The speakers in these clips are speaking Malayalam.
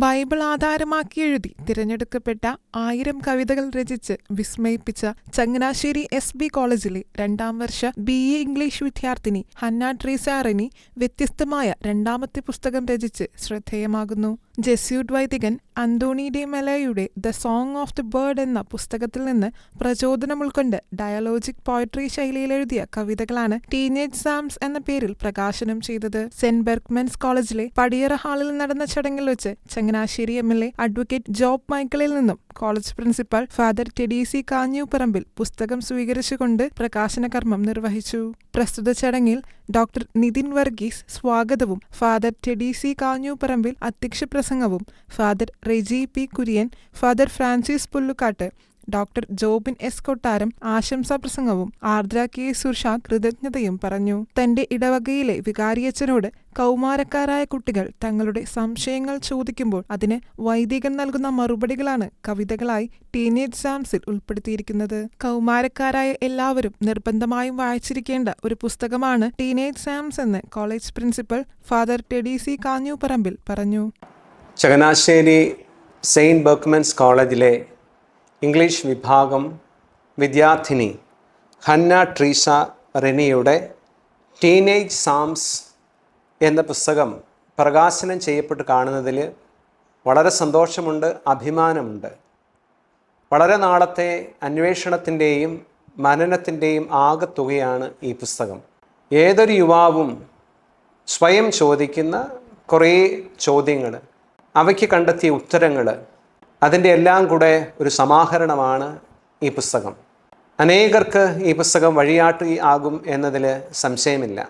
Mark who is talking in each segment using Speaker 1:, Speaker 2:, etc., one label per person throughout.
Speaker 1: ബൈബിൾ ആധാരമാക്കി എഴുതി തിരഞ്ഞെടുക്കപ്പെട്ട ആയിരം കവിതകൾ രചിച്ച് വിസ്മയിപ്പിച്ച ചങ്ങനാശ്ശേരി എസ് ബി കോളേജിലെ രണ്ടാം വർഷ ബി എ ഇംഗ്ലീഷ് വിദ്യാർത്ഥിനി ഹന്ന ട്രീസാറിനി വ്യത്യസ്തമായ രണ്ടാമത്തെ പുസ്തകം രചിച്ച് ശ്രദ്ധേയമാകുന്നു. ജെസ്യൂട്ട് വൈദികൻ Anthony de മെലയുടെ the song of the bird എന്ന പുസ്തകത്തിൽ നിന്ന് പ്രചോദനം ഉൾക്കൊണ്ട് ഡയലോജിക് പോയട്രി ശൈലിയിൽ എഴുതിയ കവിതകളാണ് ടീനേജ് സാംസ് എന്ന പേരിൽ പ്രകാശനം ചെയ്തത്. സെന്റ് ബെർഗ്മെൻസ് കോളേജിലെ പടിയറ ഹാളിൽ നടന്ന ചടങ്ങിൽ വെച്ച് Changanassery M L A advocate Job മൈക്കിളിൽ നിന്നും college principal father Teddy C Kanjooparambil പുസ്തകം സ്വീകരിച്ചുകൊണ്ട് പ്രകാശന കർമ്മം നിർവഹിച്ചു. പ്രസ്തുത ചടങ്ങിൽ ഡോക്ടർ നിതിൻ വർഗീസ് സ്വാഗതവും ഫാദർ ടെഡീസി കാഞ്ഞൂപ്പറമ്പിൽ അധ്യക്ഷ പ്രസംഗവും father Reji P Kurian father Francis Pullukattu doctor Jobin S Kottaram ആശംസാ പ്രസംഗവും ആർദ്ര കെ സുർഷാദ് കൃതജ്ഞതയും പറഞ്ഞു. തന്റെ ഇടവകയിലെ വികാരിയച്ഛനോട് കൗമാരക്കാരായ കുട്ടികൾ തങ്ങളുടെ സംശയങ്ങൾ ചോദിക്കുമ്പോൾ അതിന് വൈദികൻ നൽകുന്ന മറുപടികളാണ് കവിതകളായി ടീനേജ് സാംസിൽ ഉൾപ്പെടുത്തിയിരിക്കുന്നത്. കൗമാരക്കാരായ എല്ലാവരും നിർബന്ധമായും വായിച്ചിരിക്കേണ്ട ഒരു പുസ്തകമാണ് ടീനേജ് സാംസ് എന്ന് college principal father Teddy C Kanjooparambil പറഞ്ഞു.
Speaker 2: ചങ്ങനാശ്ശേരി സെയിന്റ് ബർക്ക്മെൻസ് കോളേജിലെ ഇംഗ്ലീഷ് വിഭാഗം വിദ്യാർത്ഥിനി ഹന്ന ട്രീസ റെനിയുടെ ടീനേജ് സാംസ് എന്ന പുസ്തകം പ്രകാശനം ചെയ്യപ്പെട്ട് കാണുന്നതിൽ വളരെ സന്തോഷമുണ്ട് അഭിമാനമുണ്ട്. വളരെ നാളത്തെ അന്വേഷണത്തിന്റെയും മനനത്തിന്റെയും ആകത്തുകയാണ് ഈ പുസ്തകം. ഏതൊരു യുവാവും സ്വയം ചോദിക്കുന്ന കുറേ ചോദ്യങ്ങൾ അവയ്ക്ക് കണ്ടെത്തിയ ഉത്തരങ്ങൾ അതിന്റെ എല്ലാം കൂടെ ഒരു സമാഹരണമാണ് ഈ പുസ്തകം. അനേകർക്ക് ഈ പുസ്തകം വഴിയാട്ടി ആകും എന്നതിൽ സംശയമില്ല.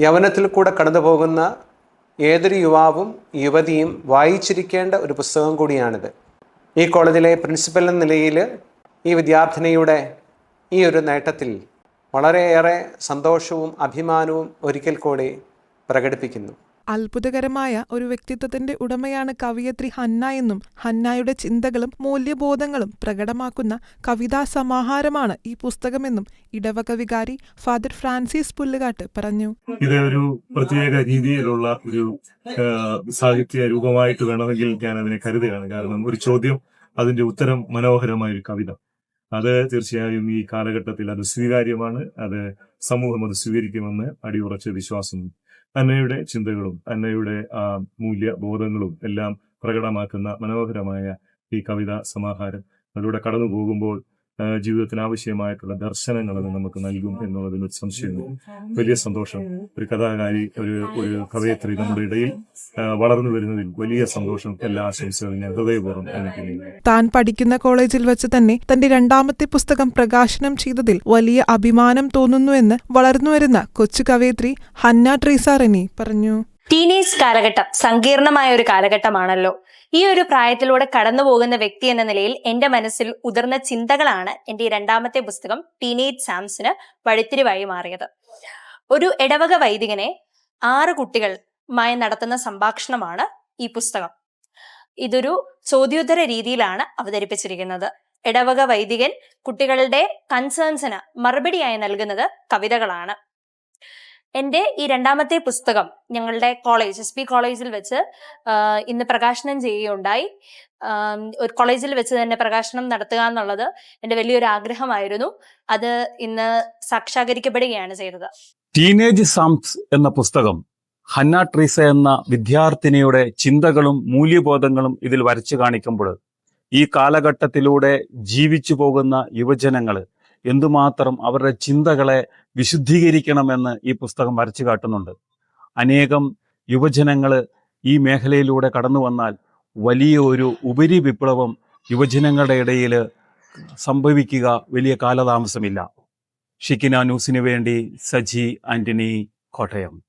Speaker 2: യവനത്തിൽ കൂടെ കടന്നു പോകുന്ന ഏതൊരു യുവാവും യുവതിയും വായിച്ചിരിക്കേണ്ട ഒരു പുസ്തകം കൂടിയാണിത്. ഈ കോളേജിലെ പ്രിൻസിപ്പൽ എന്ന നിലയിൽ ഈ വിദ്യാർത്ഥിനിയുടെ ഈ ഒരു നേട്ടത്തിൽ വളരെയേറെ സന്തോഷവും അഭിമാനവും ഒരിക്കൽ കൂടി പ്രകടിപ്പിക്കുന്നു.
Speaker 1: അത്ഭുതകരമായ ഒരു വ്യക്തിത്വത്തിന്റെ ഉടമയാണ് കവിയത്രി ഹന്ന എന്നും ഹന്നായുടെ ചിന്തകളും മൂല്യബോധങ്ങളും പ്രകടമാക്കുന്ന കവിതാ സമാഹാരമാണ് ഈ പുസ്തകമെന്നും ഇടവക വികാരി ഫാദർ ഫ്രാൻസിസ് പുല്ലുകാട്ട് പറഞ്ഞു.
Speaker 3: ഇത് ഒരു പ്രത്യേക രീതിയിലുള്ള ഒരു സാഹിത്യ രൂപമായിട്ട് വേണമെങ്കിൽ ഞാൻ അതിനെ കരുതുകയാണ്. കാരണം ഒരു ചോദ്യം അതിന്റെ ഉത്തരം മനോഹരമായ ഒരു കവിത. അത് തീർച്ചയായും ഈ കാലഘട്ടത്തിൽ അത് സ്വീകാര്യമാണ്. അത് സമൂഹം അത് സ്വീകരിക്കുമെന്ന് അടിയുറച്ച വിശ്വാസം അന്നയുടെ ചിന്തകളും അന്നയുടെ ആ മൂല്യബോധങ്ങളും എല്ലാം പ്രകടമാക്കുന്ന മനോഹരമായ ഈ കവിതാ സമാഹാരം അതിലൂടെ കടന്നു പോകുമ്പോൾ ജീവിതത്തിന് ആവശ്യമായിട്ടുള്ള ദർശനങ്ങൾ നമുക്ക് നൽകും എന്നുള്ളതിൽ ഒരു സംശയം വലിയ സന്തോഷം. ഒരു കഥാകാരി ഒരു ഒരു കവയത്രി നമ്മുടെ ഇടയിൽ വളർന്നു വരുന്നതിൽ വലിയ സന്തോഷം. എല്ലാ ആശംസകളും ഞാൻ ഹൃദയപൂർവം എനിക്ക്
Speaker 1: താൻ പഠിക്കുന്ന കോളേജിൽ വെച്ച് തന്നെ തന്റെ രണ്ടാമത്തെ പുസ്തകം പ്രകാശനം ചെയ്തതിൽ വലിയ അഭിമാനം തോന്നുന്നുവെന്ന് വളർന്നുവരുന്ന കൊച്ചു കവയത്രി ഹന്ന ട്രീസ റെനി പറഞ്ഞു.
Speaker 4: ടീനേജ് കാലഘട്ടം സങ്കീർണമായ ഒരു കാലഘട്ടമാണല്ലോ. ഈ ഒരു പ്രായത്തിലൂടെ കടന്നു പോകുന്ന വ്യക്തി എന്ന നിലയിൽ എന്റെ മനസ്സിൽ ഉതിർന്ന ചിന്തകളാണ് എന്റെ ഈ രണ്ടാമത്തെ പുസ്തകം ടീനേജ് സാംസിന് വഴിത്തിരിവായി മാറിയത്. ഒരു ഇടവക വൈദികനെ ആറ് കുട്ടികൾ കുട്ടികളുമായി നടത്തുന്ന സംഭാഷണമാണ് ഈ പുസ്തകം. ഇതൊരു ചോദ്യോത്തര രീതിയിലാണ് അവതരിപ്പിച്ചിരിക്കുന്നത്. ഇടവക വൈദികൻ കുട്ടികളുടെ കൺസേൺസിന് മറുപടിയായി നൽകുന്നത് കവിതകളാണ്. എന്റെ ഈ രണ്ടാമത്തെ പുസ്തകം ഞങ്ങളുടെ കോളേജ് എസ് പി കോളേജിൽ വെച്ച് ഇന്ന് പ്രകാശനം ചെയ്യുകയുണ്ടായി. ഒരു കോളേജിൽ വെച്ച് തന്നെ പ്രകാശനം നടത്തുക എന്നുള്ളത് എന്റെ വലിയൊരു ആഗ്രഹമായിരുന്നു. അത് ഇന്ന് സാക്ഷാകരിക്കപ്പെടുകയാണ് ചെയ്തത്.
Speaker 5: ടീനേജ് സാംസ് എന്ന പുസ്തകം ഹന്ന ട്രീസ എന്ന വിദ്യാർത്ഥിനിയുടെ ചിന്തകളും മൂല്യബോധങ്ങളും ഇതിൽ വരച്ചു കാണിക്കുമ്പോൾ ഈ കാലഘട്ടത്തിലൂടെ ജീവിച്ചു പോകുന്ന യുവജനങ്ങൾ എന്തുമാത്രം അവരുടെ ചിന്തകളെ വിശുദ്ധീകരിക്കണമെന്ന് ഈ പുസ്തകം വരച്ചു കാട്ടുന്നുണ്ട്. അനേകം യുവജനങ്ങൾ ഈ മേഖലയിലൂടെ കടന്നു വന്നാൽ വലിയ ഒരു ഉപരി വിപ്ലവം യുവജനങ്ങളുടെ ഇടയിൽ സംഭവിക്കുക വലിയ കാലതാമസമില്ല. ഷിക്കിന ന്യൂസിനു വേണ്ടി സജി ആന്റണി കോട്ടയം.